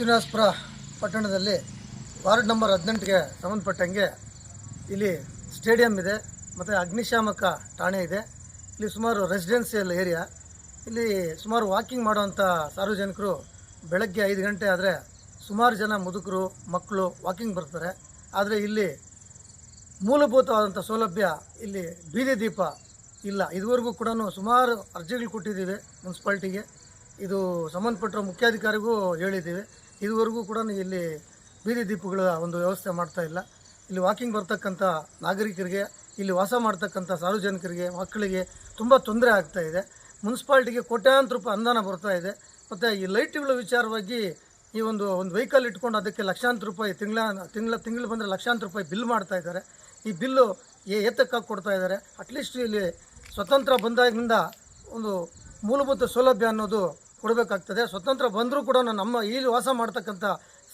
ಶ್ರೀನಿವಾಸಪುರ ಪಟ್ಟಣದಲ್ಲಿ ward number ಹದಿನೆಂಟಿಗೆ ಸಂಬಂಧಪಟ್ಟಂಗೆ ಇಲ್ಲಿ ಸ್ಟೇಡಿಯಂ ಇದೆ, ಮತ್ತು ಅಗ್ನಿಶಾಮಕ ಠಾಣೆ ಇದೆ. ಇಲ್ಲಿ ಸುಮಾರು ರೆಸಿಡೆನ್ಸಿಯಲ್ ಏರಿಯಾ ಇಲ್ಲಿ ಸುಮಾರು ವಾಕಿಂಗ್ ಮಾಡುವಂಥ ಸಾರ್ವಜನಿಕರು ಬೆಳಗ್ಗೆ ಐದು ಗಂಟೆ ಆದರೆ ಸುಮಾರು ಜನ ಮುದುಕರು, ಮಕ್ಕಳು ವಾಕಿಂಗ್ ಬರ್ತಾರೆ. ಆದರೆ ಇಲ್ಲಿ ಮೂಲಭೂತವಾದಂಥ ಸೌಲಭ್ಯ ಇಲ್ಲಿ ಬೀದಿ ದೀಪ ಇಲ್ಲ. ಇದುವರೆಗೂ ಕೂಡ ಸುಮಾರು ಅರ್ಜಿಗಳು ಕೊಟ್ಟಿದ್ದೀವಿ ಮುನ್ಸಿಪಾಲ್ಟಿಗೆ. ಇದು ಸಂಬಂಧಪಟ್ಟ ಮುಖ್ಯಾಧಿಕಾರಿಗೂ ಹೇಳಿದ್ದೀವಿ. ಇದುವರೆಗೂ ಕೂಡ ಇಲ್ಲಿ ಬೀದಿ ದೀಪಗಳ ಒಂದು ವ್ಯವಸ್ಥೆ ಮಾಡ್ತಾ ಇಲ್ಲ. ಇಲ್ಲಿ ವಾಕಿಂಗ್ ಬರ್ತಕ್ಕಂಥ ನಾಗರಿಕರಿಗೆ, ಇಲ್ಲಿ ವಾಸ ಮಾಡ್ತಕ್ಕಂಥ ಸಾರ್ವಜನಿಕರಿಗೆ, ಮಕ್ಕಳಿಗೆ ತುಂಬ ತೊಂದರೆ ಆಗ್ತಾ ಇದೆ. ಮುನ್ಸಿಪಾಲ್ಟಿಗೆ ಕೋಟ್ಯಾಂತರ ರೂಪಾಯಿ ಅನುದಾನ ಬರ್ತಾ ಇದೆ. ಮತ್ತು ಈ ಲೈಟ್ಗಳ ವಿಚಾರವಾಗಿ ಈ ಒಂದು ಒಂದು ವೆಹಿಕಲ್ ಇಟ್ಕೊಂಡು ಅದಕ್ಕೆ ಲಕ್ಷಾಂತರ ರೂಪಾಯಿ ತಿಂಗಳ ತಿಂಗಳ, ತಿಂಗಳು ಬಂದರೆ ಲಕ್ಷಾಂತರ ರೂಪಾಯಿ ಬಿಲ್ ಮಾಡ್ತಾ ಇದ್ದಾರೆ. ಈ ಬಿಲ್ಲು ಏತಕ್ಕಾಗಿ ಕೊಡ್ತಾ ಇದ್ದಾರೆ. ಅಟ್ಲೀಸ್ಟ್ ಇಲ್ಲಿ ಸ್ವತಂತ್ರ ಬಂದಾಗಿನಿಂದ ಒಂದು ಮೂಲಭೂತ ಸೌಲಭ್ಯ ಅನ್ನೋದು ಕೊಡಬೇಕಾಗ್ತದೆ. ಸ್ವತಂತ್ರ ಬಂದರೂ ಕೂಡ ನಮ್ಮ ಇಲ್ಲಿ ವಾಸ ಮಾಡ್ತಕ್ಕಂಥ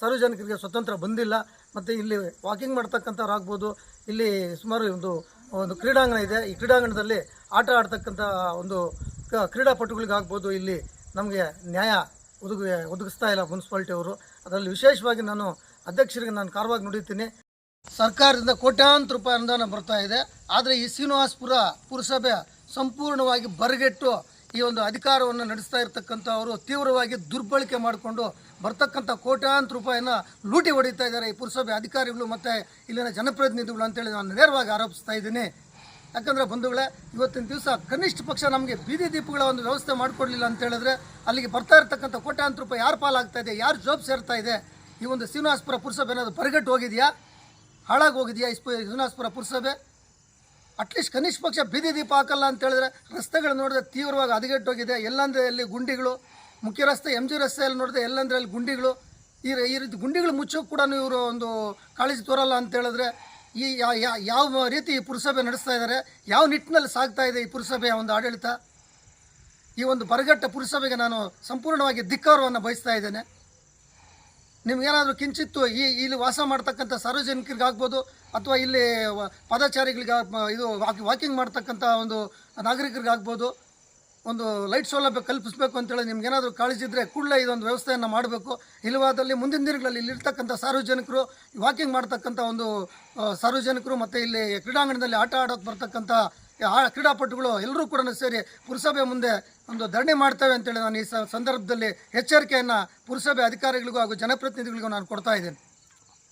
ಸಾರ್ವಜನಿಕರಿಗೆ ಸ್ವತಂತ್ರ ಬಂದಿಲ್ಲ. ಮತ್ತು ಇಲ್ಲಿ ವಾಕಿಂಗ್ ಮಾಡ್ತಕ್ಕಂಥವ್ರಾಗ್ಬೋದು ಇಲ್ಲಿ ಸುಮಾರು ಒಂದು ಒಂದು ಕ್ರೀಡಾಂಗಣ ಇದೆ. ಈ ಕ್ರೀಡಾಂಗಣದಲ್ಲಿ ಆಟ ಆಡ್ತಕ್ಕಂಥ ಒಂದು ಕ- ಕ್ರೀಡಾಪಟುಗಳಿಗಾಗ್ಬೋದು ಇಲ್ಲಿ ನಮಗೆ ನ್ಯಾಯ ಒದಗ ಒದಗಿಸ್ತಾ ಇಲ್ಲ ಮುನ್ಸಿಪಾಲ್ಟಿ ಅವರು. ಅದರಲ್ಲಿ ವಿಶೇಷವಾಗಿ ನಾನು ಅಧ್ಯಕ್ಷರಿಗೆ ನಾನು ಕಾರವಾಗಿ ನುಡಿತೀನಿ. ಸರ್ಕಾರದಿಂದ ಕೋಟ್ಯಾಂತರ ರೂಪಾಯಿ ಅನುದಾನ ಬರ್ತಾ ಇದೆ. ಆದರೆ ಈ ಶ್ರೀನಿವಾಸಪುರ ಪುರಸಭೆ ಸಂಪೂರ್ಣವಾಗಿ ಬರಗೆಟ್ಟು ಈ ಒಂದು ಅಧಿಕಾರವನ್ನು ನಡೆಸ್ತಾ ಇರತಕ್ಕಂಥವರು ತೀವ್ರವಾಗಿ ದುರ್ಬಳಕೆ ಮಾಡಿಕೊಂಡು ಬರ್ತಕ್ಕಂಥ ಕೋಟ್ಯಾಂತರ ರೂಪಾಯಿನ ಲೂಟಿ ಹೊಡಿತಾ ಇದ್ದಾರೆ ಈ ಪುರಸಭೆ ಅಧಿಕಾರಿಗಳು ಮತ್ತು ಇಲ್ಲಿನ ಜನಪ್ರತಿನಿಧಿಗಳು ಅಂತೇಳಿ ನಾನು ನೇರವಾಗಿ ಆರೋಪಿಸ್ತಾ ಇದ್ದೀನಿ. ಯಾಕಂದರೆ ಬಂಧುಗಳೇ, ಇವತ್ತಿನ ದಿವಸ ಕನಿಷ್ಠ ಪಕ್ಷ ನಮಗೆ ಬೀದಿ ದೀಪಗಳ ಒಂದು ವ್ಯವಸ್ಥೆ ಮಾಡಿಕೊಡ್ಲಿಲ್ಲ ಅಂತ ಹೇಳಿದ್ರೆ ಅಲ್ಲಿಗೆ ಬರ್ತಾ ಇರ್ತಕ್ಕಂಥ ಕೋಟ್ಯಾಂತರ ರೂಪಾಯಿ ಯಾರು ಪಾಲಾಗ್ತಾ ಇದೆ, ಯಾರು ಜಾಬ್ ಸೇರ್ತಾ ಇದೆ? ಈ ಒಂದು ಶ್ರೀನಿವಾಸಪುರ ಪುರಸಭೆ ಅನ್ನೋದು ಪರಿಗಟ್ಟು ಹೋಗಿದೆಯಾ? ಹಾಳಾಗಿ ಹೋಗಿದೆಯಾ ಈ ಸ್ಪ- ಶ್ರೀನಿವಾಸಪುರ ಪುರಸಭೆ? ಅಟ್ಲೀಸ್ಟ್ ಕನಿಷ್ಠ ಪಕ್ಷ ಬೀದಿ ದೀಪ ಹಾಕಲ್ಲ ಅಂತ ಹೇಳಿದ್ರೆ ರಸ್ತೆಗಳು ನೋಡಿದ್ರೆ ತೀವ್ರವಾಗಿ ಹದಗೆಟ್ಟೋಗಿದೆ. ಎಲ್ಲಂದ್ರೆ ಅಲ್ಲಿ ಗುಂಡಿಗಳು, ಮುಖ್ಯ ರಸ್ತೆ ಎಂ ಜಿ ರಸ್ತೆಯಲ್ಲಿ ನೋಡಿದ್ರೆ ಎಲ್ಲಂದ್ರೆ ಅಲ್ಲಿ ಗುಂಡಿಗಳು. ಈ ಈ ರೀತಿ ಗುಂಡಿಗಳು ಮುಚ್ಚೋಕೆ ಕೂಡ ಇವರು ಒಂದು ಕಾಳಜಿ ತೋರಲ್ಲ ಅಂತ ಹೇಳಿದ್ರೆ ಈ ಯಾವ ರೀತಿ ಈ ಪುರಸಭೆ ನಡೆಸ್ತಾ ಇದ್ದಾರೆ ಯಾವ ನಿಟ್ಟಿನಲ್ಲಿ ಸಾಗ್ತಾ ಇದೆ ಈ ಪುರಸಭೆಯ ಒಂದು ಆಡಳಿತ? ಈ ಒಂದು ಬರಗಟ್ಟ ಪುರಸಭೆಗೆ ನಾನು ಸಂಪೂರ್ಣವಾಗಿ ಧಿಕ್ಕಾರವನ್ನು ಬಯಸ್ತಾ ಇದ್ದೇನೆ. ನಿಮ್ಗೇನಾದರೂ ಕಿಂಚಿತ್ತು ಈ ಇಲ್ಲಿ ವಾಸ ಮಾಡ್ತಕ್ಕಂಥ ಸಾರ್ವಜನಿಕರಿಗಾಗ್ಬೋದು ಅಥವಾ ಇಲ್ಲಿ ಪಾದಚಾರಿಗಳಿಗೆ ಇದು ವಾಕಿಂಗ್ ಮಾಡ್ತಕ್ಕಂಥ ಒಂದು ನಾಗರಿಕರಿಗಾಗ್ಬೋದು ಒಂದು ಲೈಟ್ ಸೌಲಭ್ಯ ಕಲ್ಪಿಸಬೇಕು ಅಂತೇಳಿ ನಿಮ್ಗೇನಾದರೂ ಕಾಳಜಿ ಇದ್ದರೆ ಕೂಡಲೇ ಇದೊಂದು ವ್ಯವಸ್ಥೆಯನ್ನು ಮಾಡಬೇಕು. ಇಲ್ಲವಾದಲ್ಲಿ ಮುಂದಿನ ದಿನಗಳಲ್ಲಿ ಇಲ್ಲಿರ್ತಕ್ಕಂಥ ಸಾರ್ವಜನಿಕರು ವಾಕಿಂಗ್ ಮಾಡ್ತಕ್ಕಂಥ ಒಂದು ಸಾರ್ವಜನಿಕರು ಮತ್ತು ಇಲ್ಲಿ ಕ್ರೀಡಾಂಗಣದಲ್ಲಿ ಆಟ ಆಡೋಕೆ ಬರ್ತಕ್ಕಂಥ ಕ್ರೀಡಾಪಟುಗಳು ಎಲ್ಲರೂ ಕೂಡ ಸೇರಿ ಪುರಸಭೆ ಮುಂದೆ ಒಂದು ಧರಣಿ ಮಾಡ್ತೇವೆ ಅಂತೇಳಿ ನಾನು ಈ ಸಂದರ್ಭದಲ್ಲಿ ಎಚ್ಚರಿಕೆಯನ್ನು ಪುರಸಭೆ ಅಧಿಕಾರಿಗಳಿಗೂ ಹಾಗೂ ಜನಪ್ರತಿನಿಧಿಗಳಿಗೂ ನಾನು ಕೊಡ್ತಾ ಇದ್ದೇನೆ.